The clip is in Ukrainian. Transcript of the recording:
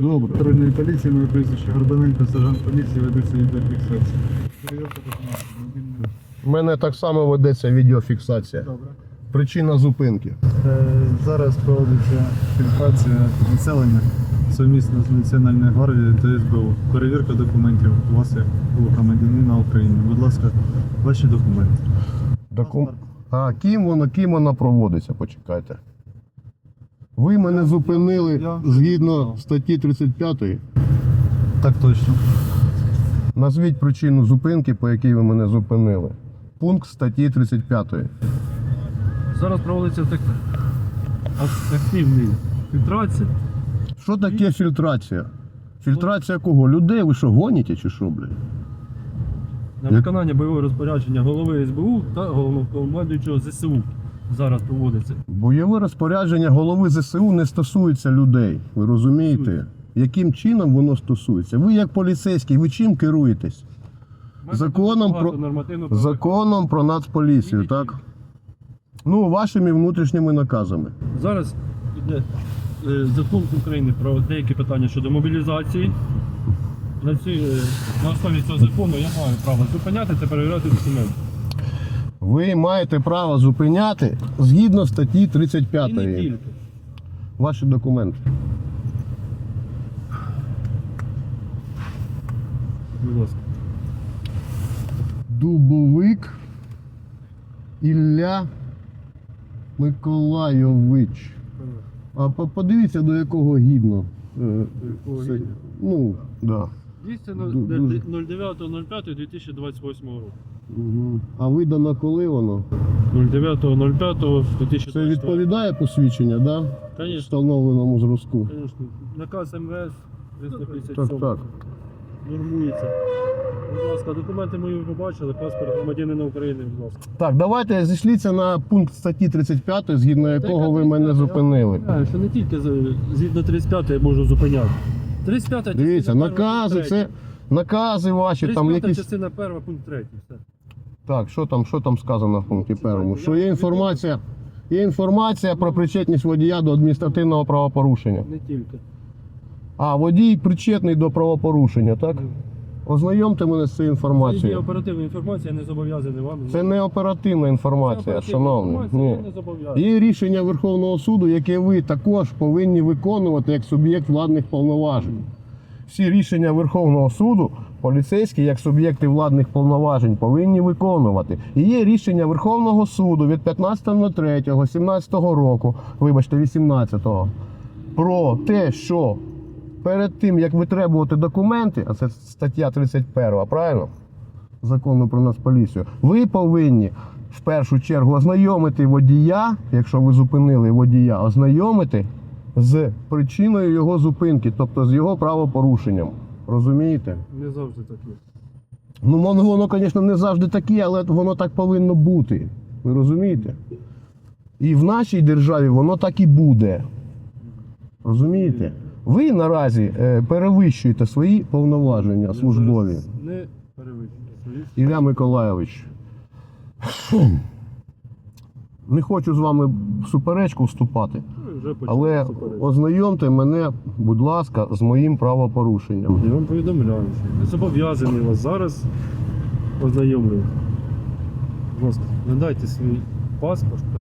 Добре. Патрульної поліції, моє прізвище Горбаненко, сержант поліції, ведеться відеофіксація. Перевірка документів. мобільний. У мене так само ведеться відеофіксація. Добре. Причина зупинки. Е, Зараз проводиться фільтрація населення сумісно з Національною гвардією та СБУ. Перевірка документів у вас як у громадянина України. Будь ласка, ваші документи. Докум... А ким воно, ким воно проводиться? Почекайте. Ви мене зупинили згідно статті 35. Так точно. Назвіть причину зупинки, по якій ви мене зупинили. Пункт статті 35. Зараз проводиться так активний фільтрація. Що таке фільтрація? Фільтрація кого? Людей? Ви що, гоніте чи що, блядь? На виконання бойового розпорядження голови СБУ та головнокомандуючого ЗСУ зараз проводиться. Бойове розпорядження голови ЗСУ не стосується людей. Ви розумієте? Яким чином воно стосується? Ви як поліцейський, ви чим керуєтесь? Законом про- Законом про нацполіцію, так? Ну, вашими внутрішніми наказами. Зараз йде е, закон України про деякі питання щодо мобілізації. На, ці, е, на основі цього закону я маю право зупиняти та перевіряти документи. Ви маєте право зупиняти згідно статті І не 35 тільки. ваші документи. Будь ласка. Дубовик Ілля Миколайович. А по- подивіться, до якого гідно. е, якого це- гідно? Ну, да. Дійсно Ду- дуже. 09.05.2028 року. Угу. А видано коли воно? 09.05.2028 Це відповідає посвідчення, да? Конечно. Встановленому зразку. Конечно. Наказ МВС 357. Так, так. Нормується. Будь ласка, документи мої ви побачили, паспорт громадянина України, будь ласка. Так, давайте зійшліться на пункт статті 35, згідно якого ви мене зупинили. Я що не тільки з- згідно 35 я можу зупиняти. 35 Дивіться, накази, це накази ваші, там 35 якісь. частина перша, пункт 3. Все. Так, що там, що там сказано в пункті першому? Що є інформація, є інформація про причетність водія до адміністративного правопорушення. Не тільки. А, водій причетний до правопорушення, так? Ознайомте мене з цією Це є інформацією. оперативна інформація, я не зобов'язаний вам. Це не оперативна інформація, оперативна шановний. інформація, Ні. не зобов'язаний. Є рішення Верховного суду, яке ви також повинні виконувати як суб'єкт владних повноважень. Всі рішення Верховного суду поліцейські, як суб'єкти владних повноважень, повинні виконувати. І є рішення Верховного суду від 15.03.17 року, вибачте, 18-го, про те, що перед тим, як витребувати документи, а це стаття 31, правильно? Закону про Нацполіцію, ви повинні в першу чергу ознайомити водія, якщо ви зупинили водія, ознайомити з причиною його зупинки, тобто з його правопорушенням. Розумієте? Не завжди так є. Ну, воно, воно, звісно, не завжди таке, але воно так повинно бути. Ви розумієте? І в нашій державі воно так і буде. Розумієте? Ви наразі е, перевищуєте свої повноваження службові. Не перевищуйте свої. Ілля Миколайович. Не хочу з вами в суперечку вступати, Ну, вже але ознайомте мене, будь ласка, з моїм правопорушенням. Я вам повідомляю, що не зобов'язаний вас зараз ознайомлювати. Будь ласка, надайте свій паспорт